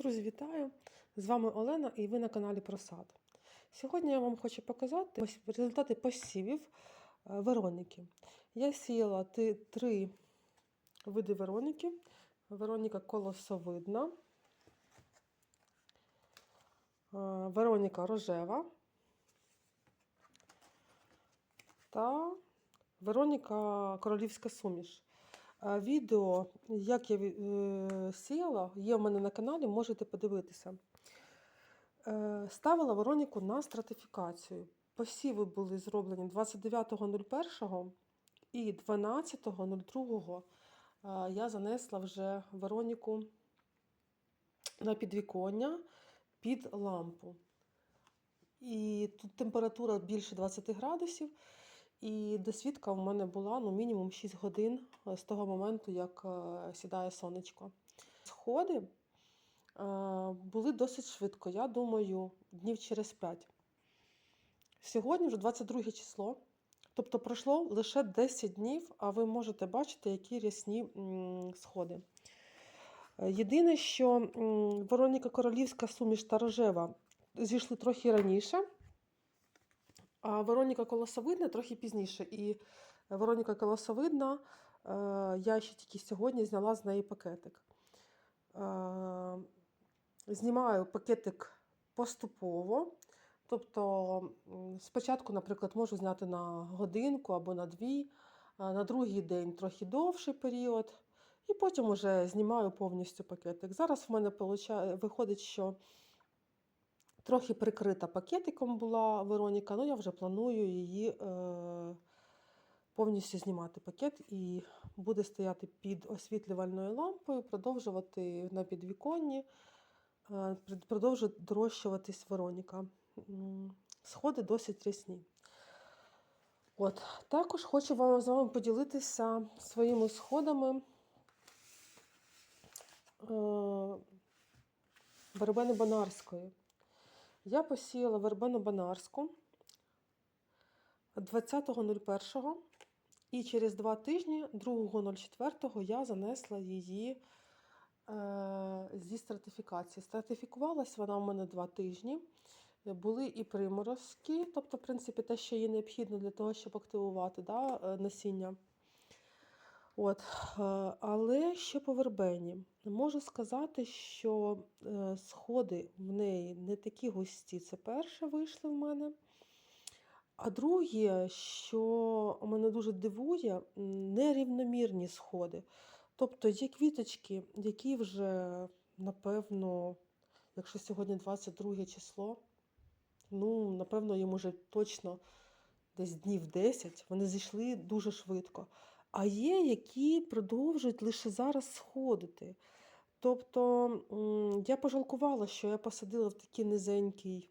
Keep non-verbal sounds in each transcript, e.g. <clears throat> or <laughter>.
Друзі, вітаю! З вами Олена і ви на каналі Просад. Сьогодні я вам хочу показати результати посівів е, Вероніки. Я сіяла три види Вероніки. Вероніка колосовидна, е, Вероніка рожева та Вероніка королівська суміш. Відео, як я е, сіяла, є в мене на каналі, можете подивитися. Е, Ставила Вероніку на стратифікацію. Посіви були зроблені 29.01 і 12.02 е, я занесла вже Вероніку на підвіконня під лампу. І тут температура більше 20 градусів. І досвідка в мене була ну, мінімум 6 годин е, з того моменту, як е, сідає сонечко. Сходи е, були досить швидко, я думаю, днів через 5. Сьогодні вже 22 число, тобто пройшло лише 10 днів, а ви можете бачити, які рясні сходи. Єдине, що Вероніка Королівська суміш та рожева зійшли трохи раніше. А Вероніка Колосовидна трохи пізніше. І Вероніка Колосовидна, е, я ще тільки сьогодні зняла з неї пакетик. Е, Знімаю пакетик поступово. Тобто, спочатку, наприклад, можу зняти на годинку або на дві, на другий день трохи довший період, і потім уже знімаю повністю пакетик. Зараз в мене виходить, що Трохи прикрита пакетиком була Вероніка, ну я вже планую її е, повністю знімати пакет і буде стояти під освітлювальною лампою, продовжувати на підвіконні, е, продовжує дорощуватись Вероніка. Сходи досить рясні. От, також хочу вам з вами поділитися своїми сходами е, вербени Бонарської. Я посіяла вербену Банарську 20.01 і через два тижні, 2.04, я занесла її е, зі стратифікації. Стратифікувалась вона у мене два тижні. Були і приморозки, тобто, в принципі, те, що їй необхідно для того, щоб активувати да, е, насіння. От, е, але ще по вербені. Можу сказати, що е, сходи в неї не такі густі. Це перше вийшли в мене. А друге, що мене дуже дивує, нерівномірні сходи. Тобто є квіточки, які вже, напевно, якщо сьогодні 22 число, ну, напевно, їм уже точно десь днів 10, вони зійшли дуже швидко. А є, які продовжують лише зараз сходити. Тобто я пожалкувала, що я посадила в такий низенький,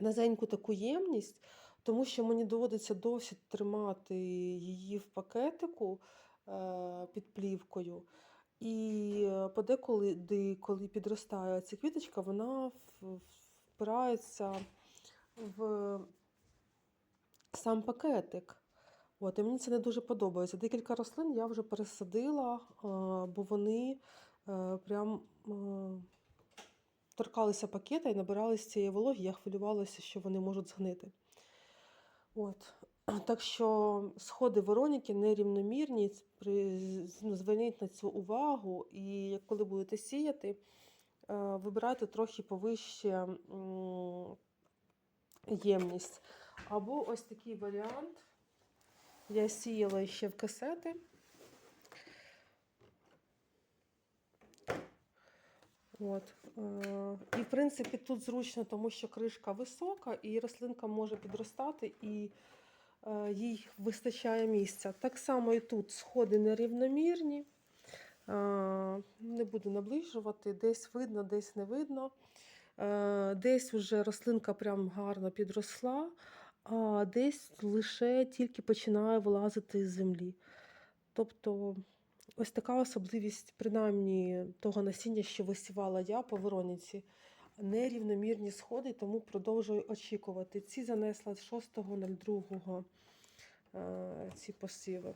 низеньку таку ємність, тому що мені доводиться досить тримати її в пакетику е, під плівкою. І е, подеколи, коли підростає ця квіточка, вона впирається в сам пакетик. От, і мені це не дуже подобається. Декілька рослин я вже пересадила, бо вони е, прям е, торкалися пакета і набиралися цієї вологи. Я хвилювалася, що вони можуть згнити. От. <clears throat> Так що сходи Вероніки нерівномірні. Ну, Зверніть на цю увагу, і коли будете сіяти, е, вибирайте трохи повище ємність. Або ось такий варіант. Я сіяла ще в касети. От. е, І, в принципі, тут зручно, тому що кришка висока, і рослинка може підростати, і е, їй вистачає місця. Так само і тут сходи нерівномірні. Е, Не буду наближувати, десь видно, десь не видно. Десь вже рослинка прям гарно підросла, а десь лише тільки починає вилазити з землі. Тобто ось така особливість, принаймні, того насіння, що висівала я по Вероніці. Нерівномірні сходи, тому продовжую очікувати. Ці занесла 6.02 е, ці посіви.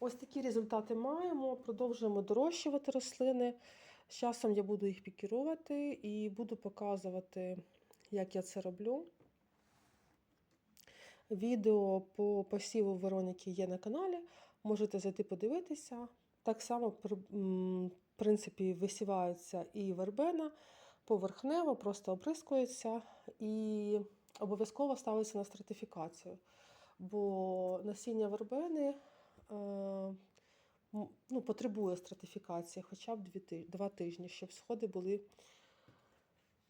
Ось такі результати маємо. Продовжуємо дорощувати рослини. З часом я буду їх пікірувати і буду показувати, як я це роблю. Відео по посіву Вероніки є на каналі. Можете зайти подивитися. Так само, в принципі, висівається і вербена поверхнево, просто оприскується і обов'язково ставиться на стратифікацію. Бо насіння вербени е, ну, потребує стратифікації хоча б два тижні, щоб сходи були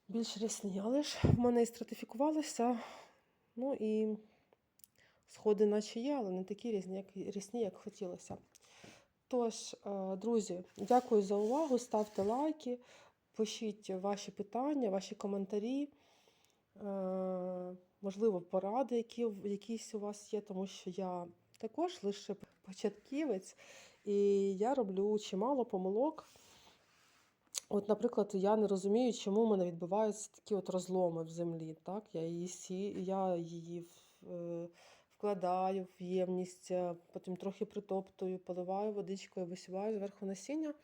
більш рясні. Але ж в мене і стратифікувалися, ну і сходи наче є, але не такі різні, як, рясні, як хотілося. Тож, е, друзі, дякую за увагу. Ставте лайки, пишіть ваші питання, ваші коментарі. Е, Можливо, поради, які, якісь у вас є, тому що я також лише початківець, і я роблю чимало помилок. От, наприклад, я не розумію, чому в мене відбуваються такі от розломи в землі. Так? Я її, сі... я її е, вкладаю в ємність, е, потім трохи притоптую, поливаю водичкою, висіваю зверху насіння.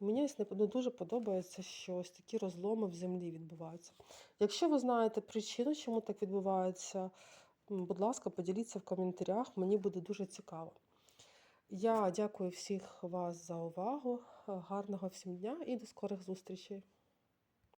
І мені не дуже подобається, що ось такі розломи в землі відбуваються. Якщо ви знаєте причину, чому так відбувається, будь ласка, поділіться в коментарях, мені буде дуже цікаво. Я дякую всіх вас за увагу. Гарного всім дня і до скорих зустрічей!